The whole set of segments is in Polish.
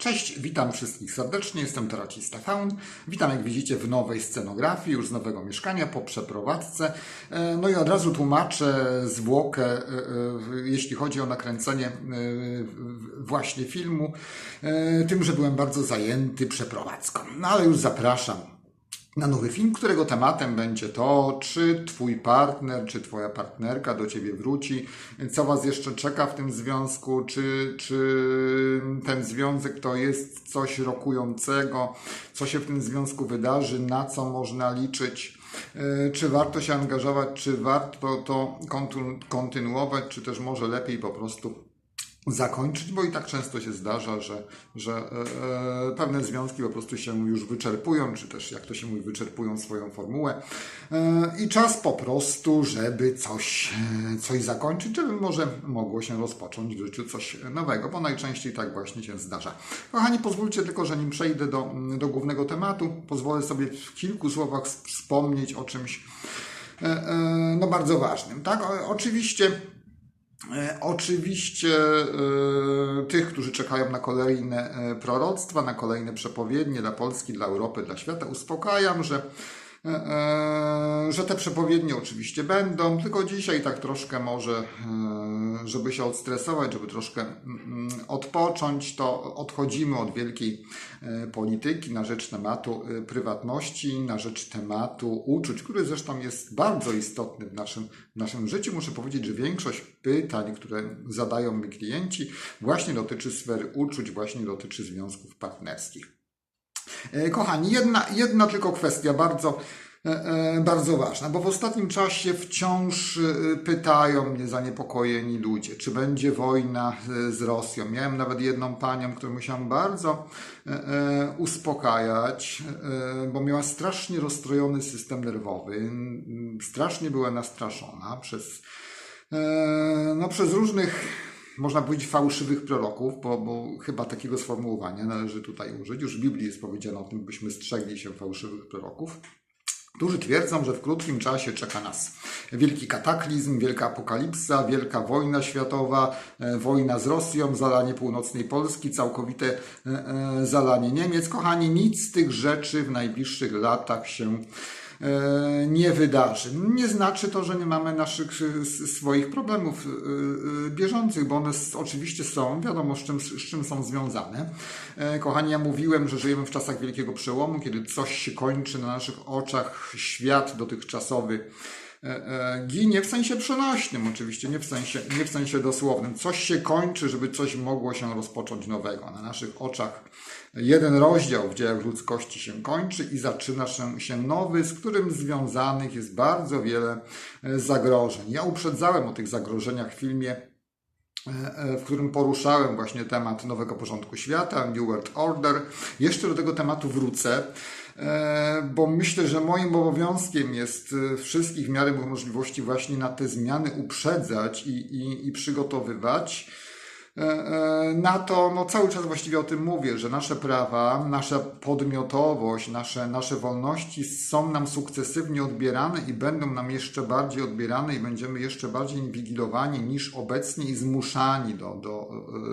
Cześć, witam wszystkich serdecznie, jestem Teracista Faun. Witam, jak widzicie, w nowej scenografii, już z nowego mieszkania, po przeprowadzce. E, No i od razu tłumaczę zwłokę, e, e, jeśli chodzi o nakręcenie właśnie filmu, tym, że byłem bardzo zajęty przeprowadzką. No ale już zapraszam na nowy film, którego tematem będzie to, czy twój partner, czy twoja partnerka do ciebie wróci, co was jeszcze czeka w tym związku, czy, czy ten związek to jest coś rokującego, co się w tym związku wydarzy, na co można liczyć. e, Czy warto się angażować, czy warto to kontynuować, czy też może lepiej po prostu zakończyć, bo i tak często się zdarza, że, że e, e, pewne związki po prostu się już wyczerpują, czy też jak to się mówi, wyczerpują swoją formułę e, i czas po prostu, żeby coś, e, coś zakończyć, żeby może mogło się rozpocząć w życiu coś nowego, bo najczęściej tak właśnie się zdarza. Kochani, pozwólcie tylko, że nim przejdę do, do głównego tematu, pozwolę sobie w kilku słowach wspomnieć o czymś e, no bardzo ważnym. Tak, oczywiście Oczywiście e, tych, którzy czekają na kolejne e, proroctwa, na kolejne przepowiednie dla Polski, dla Europy, dla świata, uspokajam, że, e, e, że te przepowiednie oczywiście będą, tylko dzisiaj tak troszkę może, e, żeby się odstresować, żeby troszkę mm, odpocząć, to odchodzimy od wielkiej e, polityki na rzecz tematu e, prywatności, na rzecz tematu uczuć, który zresztą jest bardzo istotny w naszym, w naszym życiu. Muszę powiedzieć, że większość pytań, które zadają mi klienci, właśnie dotyczy sfery uczuć, właśnie dotyczy związków partnerskich. E, Kochani, jedna, jedna tylko kwestia bardzo, e, e, bardzo ważna, bo w ostatnim czasie wciąż pytają mnie zaniepokojeni ludzie, czy będzie wojna z Rosją. Miałem nawet jedną panią, którą musiałem bardzo uspokajać, bo miała strasznie rozstrojony system nerwowy, strasznie była nastraszona przez, no, przez różnych można powiedzieć, fałszywych proroków, bo, bo chyba takiego sformułowania należy tutaj użyć. Już w Biblii jest powiedziane o tym, byśmy strzegli się fałszywych proroków, którzy twierdzą, że w krótkim czasie czeka nas wielki kataklizm, wielka apokalipsa, wielka wojna światowa, e, wojna z Rosją, zalanie północnej Polski, całkowite e, e, zalanie Niemiec. Kochani, nic z tych rzeczy w najbliższych latach się nie wydarzy. Nie znaczy to, że nie mamy naszych e, swoich problemów e, e, bieżących, bo one oczywiście są, wiadomo z czym, z czym są związane. E, Kochani, ja mówiłem, że żyjemy w czasach wielkiego przełomu, kiedy coś się kończy na naszych oczach, świat dotychczasowy e, e, ginie w sensie przenośnym oczywiście, nie w sensie, nie w sensie dosłownym. Coś się kończy, żeby coś mogło się rozpocząć nowego. Na naszych oczach jeden rozdział w dziejach ludzkości się kończy i zaczyna się, nowy, z którym związanych jest bardzo wiele e, zagrożeń. Ja uprzedzałem o tych zagrożeniach w filmie e, e, w którym poruszałem właśnie temat nowego porządku świata, New World Order. Jeszcze do tego tematu wrócę, e, bo myślę, że moim obowiązkiem jest e, wszystkich w miarę możliwości właśnie na te zmiany uprzedzać i, i, i przygotowywać. E, e, Na to no, cały czas właściwie o tym mówię, że nasze prawa, nasza podmiotowość, nasze, nasze wolności są nam sukcesywnie odbierane i będą nam jeszcze bardziej odbierane i będziemy jeszcze bardziej inwigilowani niż obecnie i zmuszani do, do,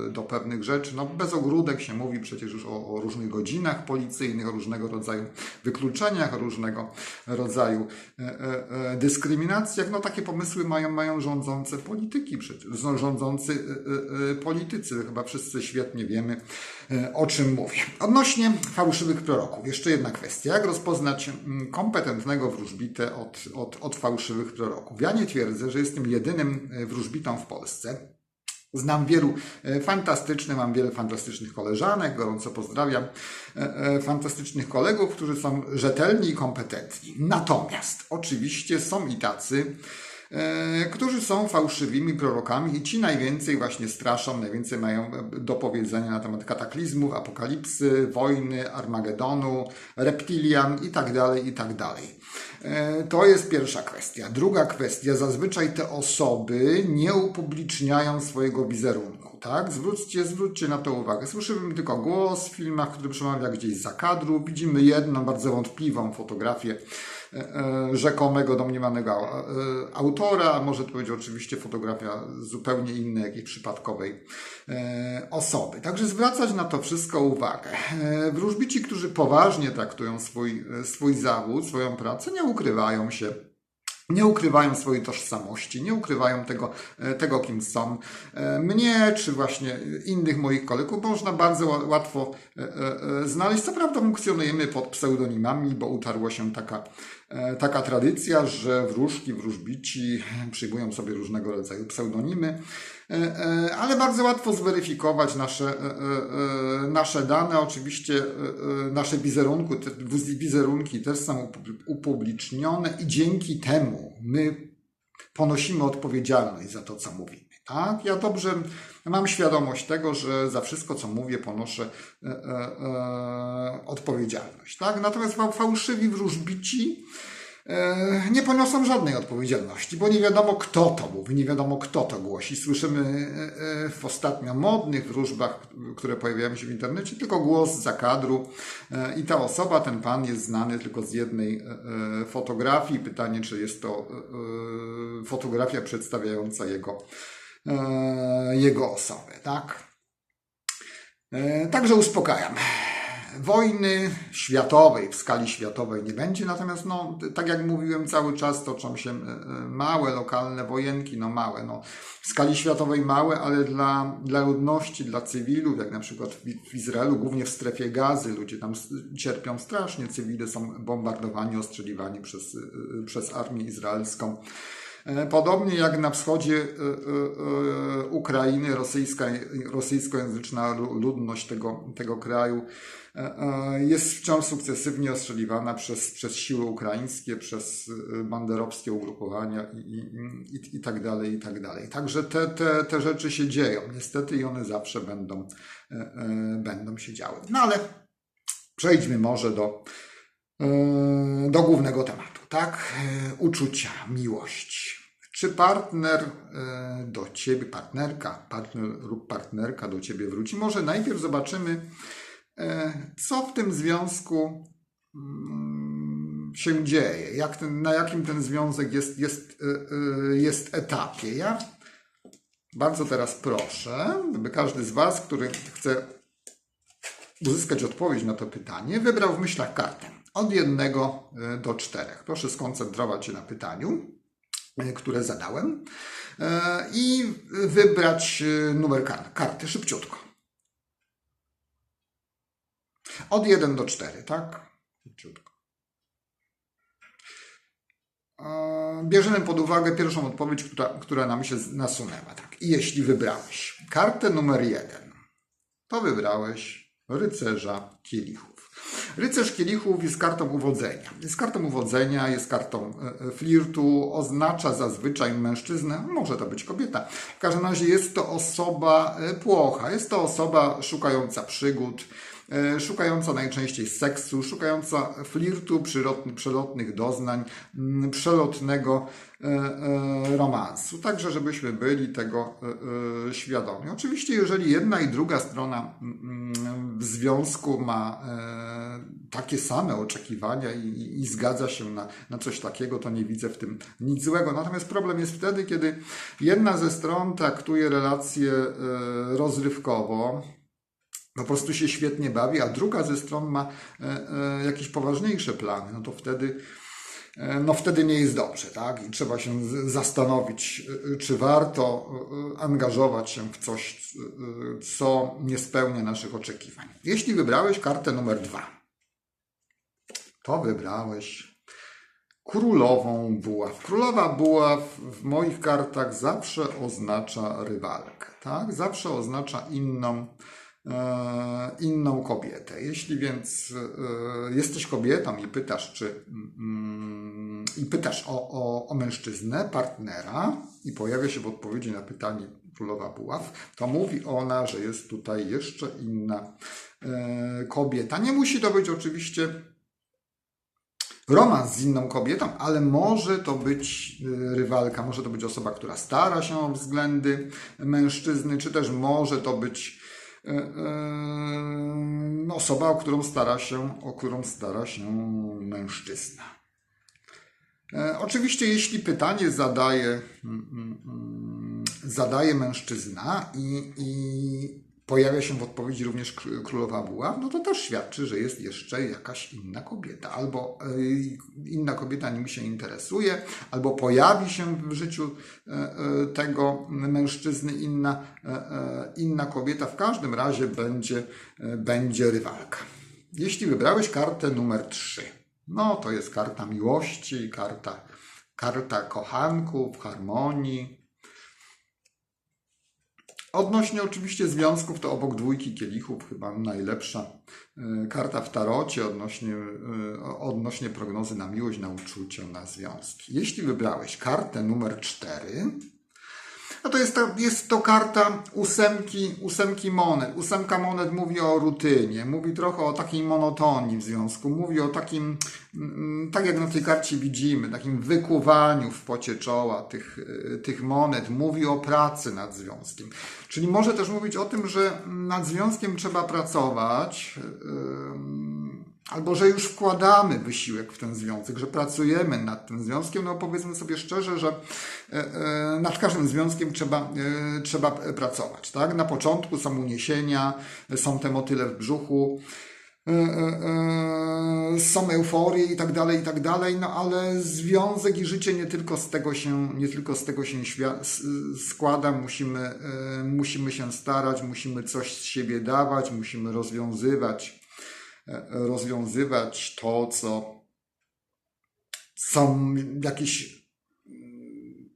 e, do pewnych rzeczy. No, bez ogródek się mówi przecież już o, o różnych godzinach policyjnych, o różnego rodzaju wykluczeniach, o różnego rodzaju dyskryminacjach. No takie pomysły mają, mają rządzące polityki przecież, rządzący e, politycy. Chyba wszyscy świetnie wiemy, e, o czym mówię. Odnośnie fałszywych proroków, jeszcze jedna kwestia. Jak rozpoznać kompetentnego wróżbitę od, od, od fałszywych proroków? Ja nie twierdzę, że jestem jedynym e, wróżbitą w Polsce. Znam wielu e, fantastycznych, mam wiele fantastycznych koleżanek, gorąco pozdrawiam fantastycznych kolegów, którzy są rzetelni i kompetentni. Natomiast oczywiście są i tacy, którzy są fałszywymi prorokami i ci najwięcej właśnie straszą, najwięcej mają e, do powiedzenia na temat kataklizmów, apokalipsy, wojny, Armagedonu, reptilian i tak dalej, i tak. E, To jest pierwsza kwestia. Druga kwestia, zazwyczaj te osoby nie upubliczniają swojego wizerunku. tak? Zwróćcie, zwróćcie na to uwagę. Słyszymy tylko głos w filmach, który przemawia gdzieś za kadru. Widzimy jedną bardzo wątpliwą fotografię e, e, rzekomego, domniemanego e, autora, a może to być oczywiście fotografia zupełnie innej, jakiejś przypadkowej e, osoby. Także zwracać na to wszystko uwagę. E, Wróżbici, którzy poważnie traktują swój, e, swój zawód, swoją pracę, nie ukrywają się nie ukrywają swojej tożsamości, nie ukrywają tego, e, tego kim są. E, Mnie, czy właśnie innych moich kolegów można bardzo ła- łatwo e, e, e, znaleźć. Co prawda funkcjonujemy pod pseudonimami, bo utarła się taka, e, taka tradycja, że wróżki, wróżbici przyjmują sobie różnego rodzaju pseudonimy, E, e, ale bardzo łatwo zweryfikować nasze, e, e, e, nasze dane. Oczywiście e, e, nasze wizerunku, wizerunki też są upu- upublicznione i dzięki temu my ponosimy odpowiedzialność za to, co mówimy. Tak? Ja dobrze mam świadomość tego, że za wszystko, co mówię, ponoszę e, e, e, odpowiedzialność. Tak? Natomiast fa- fałszywi wróżbici e, nie poniosą żadnej odpowiedzialności, bo nie wiadomo, kto to mówi, nie wiadomo, kto to głosi. Słyszymy e, w ostatnio modnych wróżbach, które pojawiają się w internecie, tylko głos za kadru i ta osoba, ten pan jest znany tylko z jednej fotografii. Pytanie, czy jest to fotografia przedstawiająca jego, jego osobę, tak? E, Także uspokajam. Wojny światowej, w skali światowej nie będzie, natomiast no, tak jak mówiłem, cały czas toczą się e, e, małe, lokalne wojenki, no małe, no, w skali światowej małe, ale dla, dla ludności, dla cywilów, jak na przykład w, w Izraelu, głównie w strefie gazy, ludzie tam cierpią strasznie, cywile są bombardowani, ostrzeliwani przez, e, e, przez armię izraelską. E, Podobnie jak na wschodzie e, e, Ukrainy, rosyjska, rosyjskojęzyczna lu- ludność tego, tego kraju jest wciąż sukcesywnie ostrzeliwana przez, przez siły ukraińskie, przez banderowskie ugrupowania i, i, i, tak dalej, i tak dalej. Także te, te, te rzeczy się dzieją, niestety i one zawsze będą, będą się działy. No ale przejdźmy może do, do głównego tematu, tak? Uczucia, miłość. Czy partner e, do ciebie, partnerka, partner lub partnerka do ciebie wróci? Może najpierw zobaczymy, e, co w tym związku mm, się dzieje, jak ten, na jakim ten związek jest, jest, e, jest etapie. Ja bardzo teraz proszę, by każdy z Was, który chce uzyskać odpowiedź na to pytanie, wybrał w myślach kartę od jednego do czterech. Proszę skoncentrować się na pytaniu, które zadałem e, i wybrać e, numer kar- karty szybciutko. Od 1 do 4, tak? Szybciutko. E, Bierzemy pod uwagę pierwszą odpowiedź, która, która nam się nasunęła. Tak. I jeśli wybrałeś kartę numer 1, to wybrałeś rycerza kielichów. Rycerz kielichów jest kartą uwodzenia. Jest kartą uwodzenia, jest kartą e, e, flirtu, oznacza zazwyczaj mężczyznę, może to być kobieta. W każdym razie jest to osoba e, płocha, jest to osoba szukająca przygód, szukająca najczęściej seksu, szukająca flirtu, przelotnych doznań, mm, przelotnego e, e, romansu. Także, żebyśmy byli tego e, e, świadomi. Oczywiście, jeżeli jedna i druga strona mm, w związku ma e, takie same oczekiwania i, i, i zgadza się na, na coś takiego, to nie widzę w tym nic złego. Natomiast problem jest wtedy, kiedy jedna ze stron traktuje relację e, rozrywkowo, po prostu się świetnie bawi, a druga ze stron ma e, e, jakieś poważniejsze plany, no to wtedy, e, no wtedy nie jest dobrze, tak? I trzeba się zastanowić, czy warto angażować się w coś, co nie spełnia naszych oczekiwań. Jeśli wybrałeś kartę numer dwa, to wybrałeś królową buław. Królowa buław w moich kartach zawsze oznacza rywalkę, tak? Zawsze oznacza inną, inną kobietę. Jeśli więc e, jesteś kobietą i pytasz, czy mm, i pytasz o, o, o mężczyznę, partnera i pojawia się w odpowiedzi na pytanie królowa buław, to mówi ona, że jest tutaj jeszcze inna e, kobieta. Nie musi to być oczywiście romans z inną kobietą, ale może to być rywalka, może to być osoba, która stara się o względy mężczyzny, czy też może to być no, osoba, o którą stara się, o którą stara się mężczyzna. E, Oczywiście, jeśli pytanie zadaje, mm, mm, mm, zadaje mężczyzna i, i pojawia się w odpowiedzi również kr- królowa buław, no to też świadczy, że jest jeszcze jakaś inna kobieta. Albo e, inna kobieta nim się interesuje, albo pojawi się w życiu e, e, tego mężczyzny inna, e, inna kobieta. W każdym razie będzie, będzie rywalka. Jeśli wybrałeś kartę numer 3, no to jest karta miłości, karta, karta kochanków, harmonii. Odnośnie oczywiście związków, to obok dwójki kielichów chyba najlepsza y, karta w tarocie odnośnie, y, odnośnie prognozy na miłość, na uczucia, na związki. Jeśli wybrałeś kartę numer 4, no to jest to, jest to karta ósemki, ósemki monet. Ósemka monet mówi o rutynie, mówi trochę o takiej monotonii w związku, mówi o takim, mm, tak jak na tej karcie widzimy, takim wykuwaniu w pocie czoła tych, y, tych monet, mówi o pracy nad związkiem. Czyli może też mówić o tym, że nad związkiem trzeba pracować, ym, albo że już wkładamy wysiłek w ten związek, że pracujemy nad tym związkiem, no powiedzmy sobie szczerze, że e, e, nad każdym związkiem trzeba, e, trzeba pracować. Tak? Na początku są uniesienia, są te motyle w brzuchu, są euforie i tak dalej, i tak dalej, no ale związek i życie nie tylko z tego się, nie tylko z tego się składa, musimy, musimy się starać, musimy coś z siebie dawać, musimy rozwiązywać rozwiązywać to, co są jakieś mm,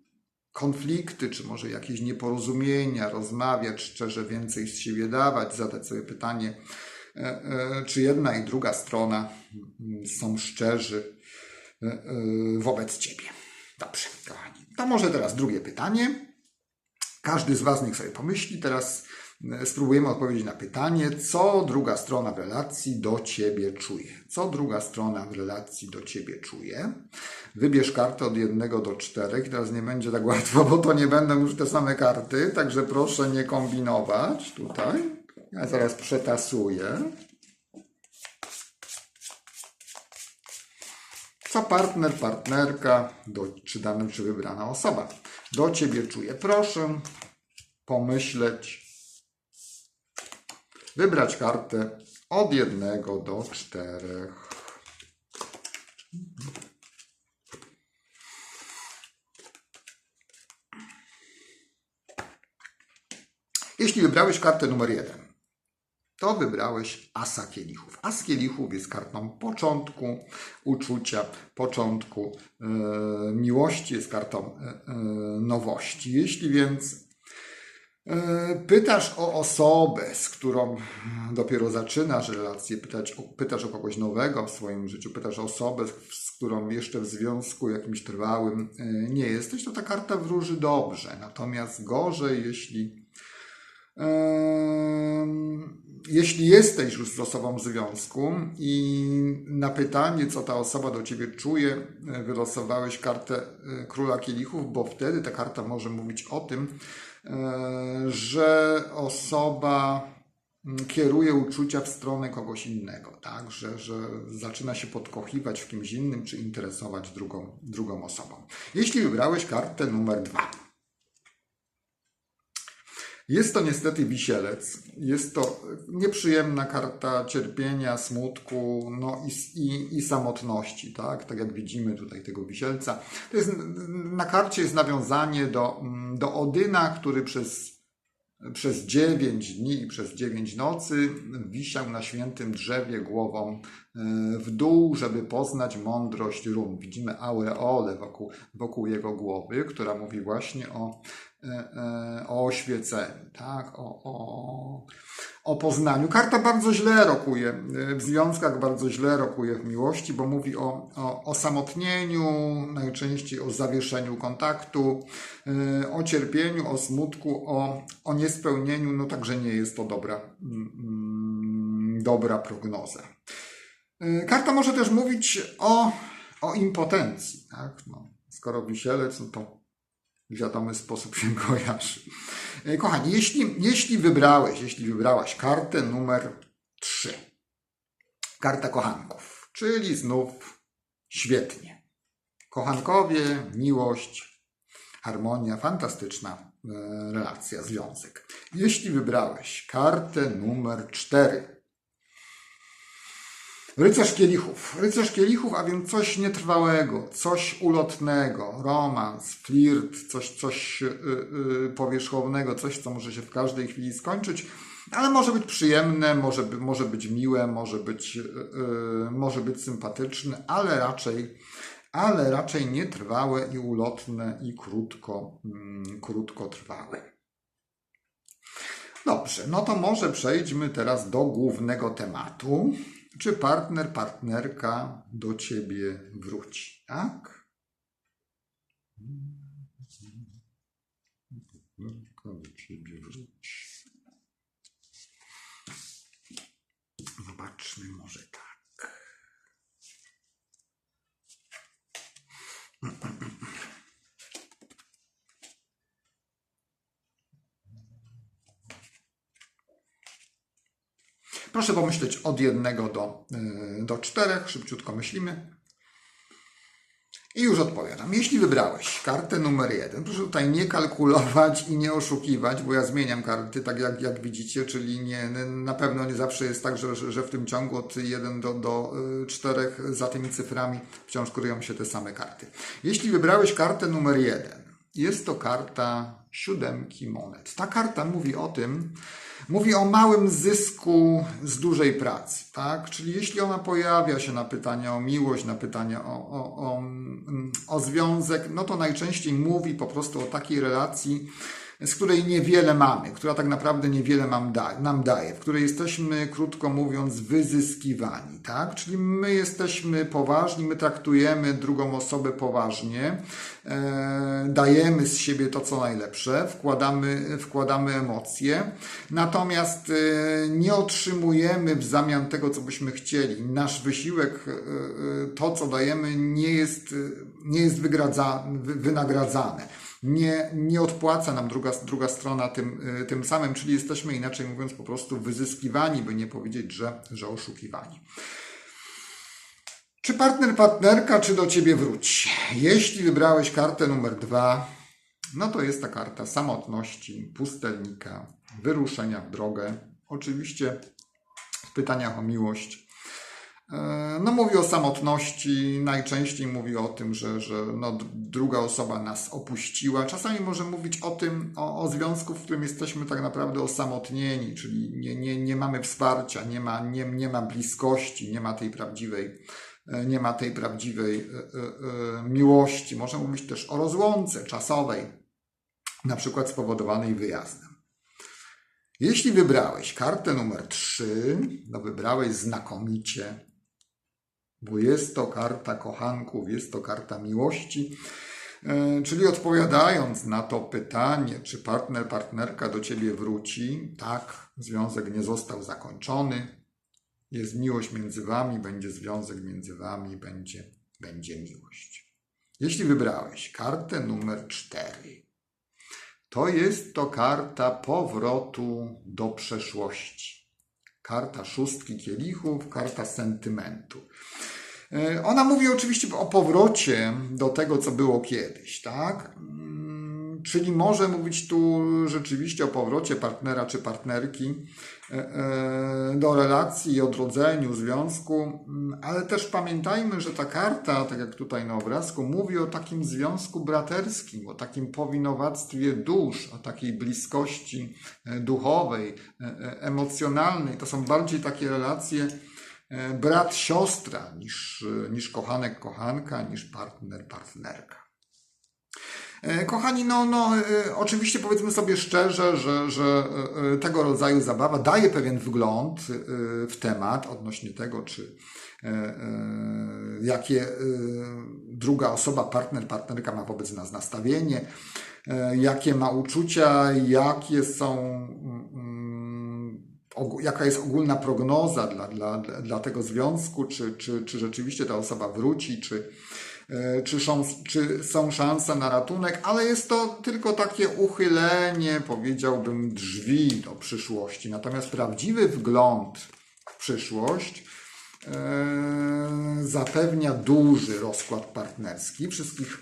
konflikty, czy może jakieś nieporozumienia, rozmawiać szczerze, więcej z siebie dawać, zadać sobie pytanie, e, e, czy jedna i druga strona mm, są szczerzy e, wobec Ciebie. Dobrze, kochani. To może teraz drugie pytanie. Każdy z Was niech sobie pomyśli teraz spróbujemy odpowiedzieć na pytanie, co druga strona w relacji do Ciebie czuje. Co druga strona w relacji do Ciebie czuje. Wybierz kartę od jednego do czterech. Teraz nie będzie tak łatwo, bo to nie będą już te same karty, także proszę nie kombinować tutaj. Ja zaraz przetasuję. Co partner, partnerka, do, czy dana, czy wybrana osoba do Ciebie czuje. Proszę pomyśleć, wybrać kartę od jednego do czterech. Jeśli wybrałeś kartę numer jeden, to wybrałeś asa kielichów. As kielichów jest kartą początku uczucia, początku e, miłości, jest kartą e, nowości. Jeśli więc pytasz o osobę, z którą dopiero zaczynasz relację, pytać, pytasz o kogoś nowego w swoim życiu, pytasz o osobę, z którą jeszcze w związku jakimś trwałym e, nie jesteś, to ta karta wróży dobrze. Natomiast gorzej, jeśli Em, Jeśli jesteś już z osobą w związku i na pytanie, co ta osoba do ciebie czuje, e, wylosowałeś kartę e, króla kielichów, bo wtedy ta karta może mówić o tym, e, że osoba kieruje uczucia w stronę kogoś innego, tak? Że, że zaczyna się podkochiwać w kimś innym, czy interesować drugą, drugą osobą. Jeśli wybrałeś kartę numer dwa, jest to niestety wisielec. Jest to nieprzyjemna karta cierpienia, smutku no i, i, i samotności, tak? Tak jak widzimy tutaj tego wisielca. To jest, na karcie jest nawiązanie do, mm, do Odyna, który przez, przez 9 dni i przez 9 nocy wisiał na świętym drzewie głową e, w dół, żeby poznać mądrość run. Widzimy aureolę wokół, wokół jego głowy, która mówi właśnie o, e, e, o oświeceniu, tak? o, o, o poznaniu. Karta bardzo źle rokuje e, w związkach, bardzo źle rokuje w miłości, bo mówi o, o osamotnieniu, najczęściej o zawieszeniu kontaktu, e, o cierpieniu, o smutku, o, o niespełnieniu, no także nie jest to dobra, mm, mm, dobra prognoza. E, Karta może też mówić o o impotencji. Tak? No, skoro wisielec, no to w wiadomy sposób się kojarzy. E, Kochani, jeśli, jeśli wybrałeś, jeśli wybrałaś kartę numer 3, karta kochanków, czyli znów świetnie. Kochankowie, miłość, harmonia, fantastyczna e, relacja, związek. Jeśli wybrałeś kartę numer 4, Rycerz kielichów. Rycerz kielichów, a więc coś nietrwałego, coś ulotnego, romans, flirt, coś, coś yy, yy, powierzchownego, coś, co może się w każdej chwili skończyć, ale może być przyjemne, może, może być miłe, może być, yy, może być sympatyczne, ale raczej, ale raczej nietrwałe i ulotne i krótko, mm, krótkotrwałe. Dobrze, no to może przejdźmy teraz do głównego tematu. Czy partner, partnerka do ciebie wróci, tak? Partnerka do ciebie wróci. Zobaczmy może tak. Proszę pomyśleć od jednego do, yy, do czterech, szybciutko myślimy. I już odpowiadam. Jeśli wybrałeś kartę numer jeden, proszę tutaj nie kalkulować i nie oszukiwać, bo ja zmieniam karty, tak jak, jak widzicie, czyli nie, na pewno nie zawsze jest tak, że, że w tym ciągu od 1 do, do 4 za tymi cyframi wciąż kryją się te same karty. Jeśli wybrałeś kartę numer jeden, jest to karta siódemki monet. Ta karta mówi o tym, Mówi o małym zysku z dużej pracy, tak? Czyli jeśli ona pojawia się na pytania o miłość, na pytania o, o, o, o związek, no to najczęściej mówi po prostu o takiej relacji, z której niewiele mamy, która tak naprawdę niewiele nam daje, w której jesteśmy, krótko mówiąc, wyzyskiwani, tak? Czyli my jesteśmy poważni, my traktujemy drugą osobę poważnie, e, dajemy z siebie to, co najlepsze, wkładamy, wkładamy emocje, natomiast e, nie otrzymujemy w zamian tego, co byśmy chcieli. Nasz wysiłek, e, to, co dajemy, nie jest, nie jest wygradza, wynagradzane nie, nie odpłaca nam druga, druga strona tym, y, tym samym, czyli jesteśmy inaczej mówiąc po prostu wyzyskiwani, by nie powiedzieć, że, że oszukiwani. Czy partner, partnerka, czy do ciebie wróci? Jeśli wybrałeś kartę numer dwa, no to jest ta karta samotności, pustelnika, wyruszenia w drogę. Oczywiście w pytaniach o miłość no, mówi o samotności, najczęściej mówi o tym, że, że no, druga osoba nas opuściła. Czasami może mówić o tym, o, o związku, w którym jesteśmy tak naprawdę osamotnieni, czyli nie, nie, nie mamy wsparcia, nie ma, nie, nie ma bliskości, nie ma tej prawdziwej, e, nie ma tej prawdziwej y, y, y, miłości. Można mówić też o rozłące czasowej, na przykład spowodowanej wyjazdem. Jeśli wybrałeś kartę numer 3, no wybrałeś znakomicie bo jest to karta kochanków, jest to karta miłości. E, czyli odpowiadając na to pytanie, czy partner, partnerka do ciebie wróci, tak, związek nie został zakończony, jest miłość między wami, będzie związek między wami, będzie, będzie miłość. Jeśli wybrałeś kartę numer 4, to jest to karta powrotu do przeszłości. Karta szóstki kielichów, karta sentymentu. E, ona mówi oczywiście o powrocie do tego, co było kiedyś, tak? Czyli może mówić tu rzeczywiście o powrocie partnera czy partnerki e, e, do relacji odrodzeniu związku, mm, ale też pamiętajmy, że ta karta, tak jak tutaj na obrazku, mówi o takim związku braterskim, o takim powinowactwie dusz, o takiej bliskości duchowej, emocjonalnej. To są bardziej takie relacje, E, brat, siostra, niż, niż kochanek, kochanka, niż partner, partnerka. E, kochani, no, no e, oczywiście powiedzmy sobie szczerze, że, że tego rodzaju zabawa daje pewien wgląd w temat odnośnie tego, czy jakie druga osoba, partner, partnerka ma wobec nas nastawienie, jakie ma uczucia, jakie są ogó- jaka jest ogólna prognoza dla, dla, dla tego związku, czy, czy, czy rzeczywiście ta osoba wróci, czy, e, czy, są, czy są szanse na ratunek, ale jest to tylko takie uchylenie, powiedziałbym, drzwi do przyszłości. Natomiast prawdziwy wgląd w przyszłość e, zapewnia duży rozkład partnerski. Wszystkich,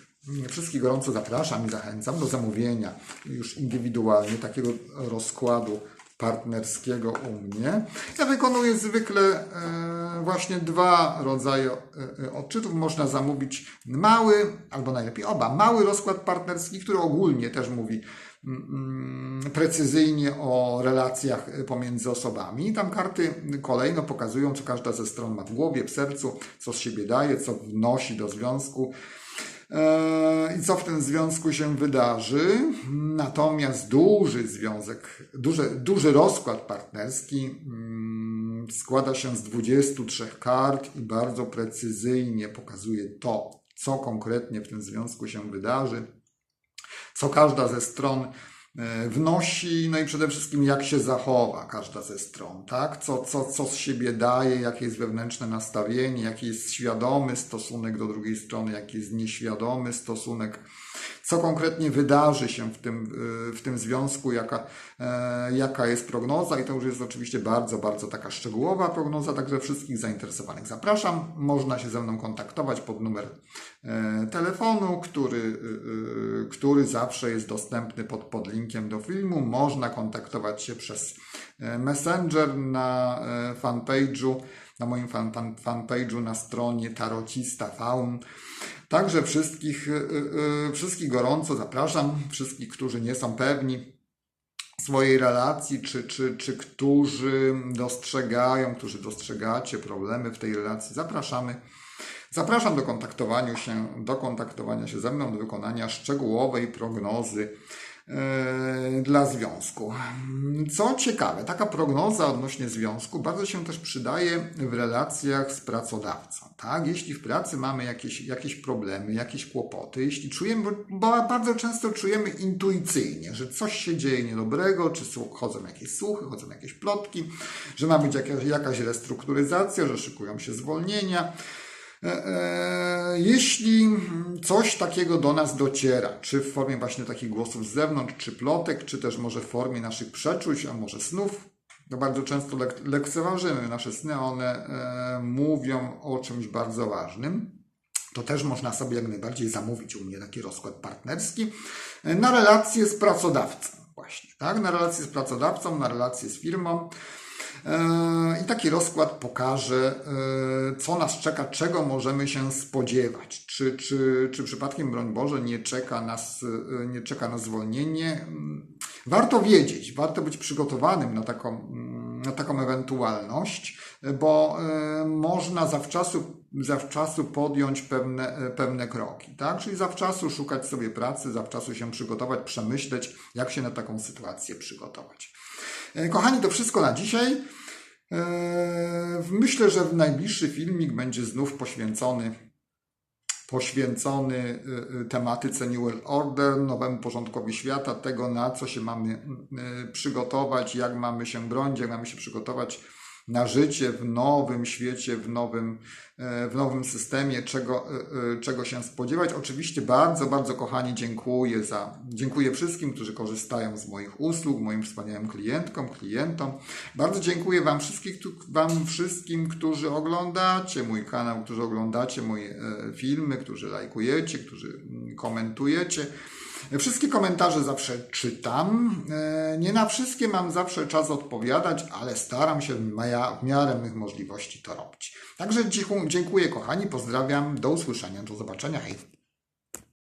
wszystkich gorąco zapraszam i zachęcam do zamówienia już indywidualnie takiego rozkładu partnerskiego u mnie. Ja wykonuję zwykle e, właśnie dwa rodzaje e, e, odczytów. Można zamówić mały, albo najlepiej oba, mały rozkład partnerski, który ogólnie też mówi mm, precyzyjnie o relacjach pomiędzy osobami. Tam karty kolejno pokazują, co każda ze stron ma w głowie, w sercu, co z siebie daje, co wnosi do związku i co w tym związku się wydarzy. Natomiast duży związek, duży, duży rozkład partnerski mm, składa się z 23 kart i bardzo precyzyjnie pokazuje to, co konkretnie w tym związku się wydarzy co każda ze stron e, wnosi, no i przede wszystkim jak się zachowa każda ze stron, tak? Co, co, co z siebie daje, jakie jest wewnętrzne nastawienie, jaki jest świadomy stosunek do drugiej strony, jaki jest nieświadomy stosunek, co konkretnie wydarzy się w tym, e, w tym związku, jaka, e, jaka jest prognoza i to już jest oczywiście bardzo, bardzo taka szczegółowa prognoza, także wszystkich zainteresowanych zapraszam. Można się ze mną kontaktować pod numer e, telefonu, który, który zawsze jest dostępny pod, pod linkiem do filmu. Można kontaktować się przez Messenger na fanpage'u, na moim fan, fan, fanpage'u na stronie Tarocista Faun. Także wszystkich, e, e, wszystkich gorąco zapraszam, wszystkich, którzy nie są pewni swojej relacji, czy, czy, czy którzy dostrzegają, którzy dostrzegacie problemy w tej relacji, zapraszamy. Zapraszam do kontaktowania się, do kontaktowania się ze mną, do wykonania szczegółowej prognozy dla związku. Co ciekawe, taka prognoza odnośnie związku bardzo się też przydaje w relacjach z pracodawcą. Tak? Jeśli w pracy mamy jakieś, jakieś problemy, jakieś kłopoty, jeśli czujemy, bo- bardzo często czujemy intuicyjnie, że coś się dzieje niedobrego, czy chodzą jakieś słuchy, chodzą jakieś plotki, że ma być jakaś, jakaś restrukturyzacja, że szykują się zwolnienia. E, e, Jeśli coś takiego do nas dociera, czy w formie właśnie takich głosów z zewnątrz, czy plotek, czy też może w formie naszych przeczuć, a może snów, to bardzo często lek- lekceważymy nasze sny, one e, mówią o czymś bardzo ważnym. To też można sobie jak najbardziej zamówić u mnie taki rozkład partnerski e, na relacje z pracodawcą właśnie, tak? Na relacje z pracodawcą, na relacje z firmą. E, I taki rozkład pokaże, e, co nas czeka, czego możemy się spodziewać. Czy, czy, czy przypadkiem, broń Boże, nie czeka, nas, e, nie czeka nas zwolnienie. Mm, Warto wiedzieć, warto być przygotowanym na taką, mm, na taką ewentualność, bo można zawczasu, zawczasu podjąć pewne, pewne kroki. Tak? Czyli zawczasu szukać sobie pracy, zawczasu się przygotować, przemyśleć, jak się na taką sytuację przygotować. E, Kochani, to wszystko na dzisiaj. E, Myślę, że najbliższy filmik będzie znów poświęcony poświęcony y, tematyce New World Order, nowemu porządkowi świata, tego na co się mamy przygotować, jak mamy się bronić, jak mamy się przygotować na życie w nowym świecie, w nowym, e, w nowym systemie, czego, e, e, czego się spodziewać. Oczywiście bardzo, bardzo kochani dziękuję za, dziękuję wszystkim, którzy korzystają z moich usług, moim wspaniałym klientkom, klientom. Bardzo dziękuję Wam wszystkich, Wam wszystkim, którzy oglądacie mój kanał, którzy oglądacie moje filmy, którzy lajkujecie, którzy mm, komentujecie. Wszystkie komentarze zawsze czytam. E, Nie na wszystkie mam zawsze czas odpowiadać, ale staram się w miarę mych możliwości to robić. Także dziękuję kochani, pozdrawiam, do usłyszenia, do zobaczenia, hej.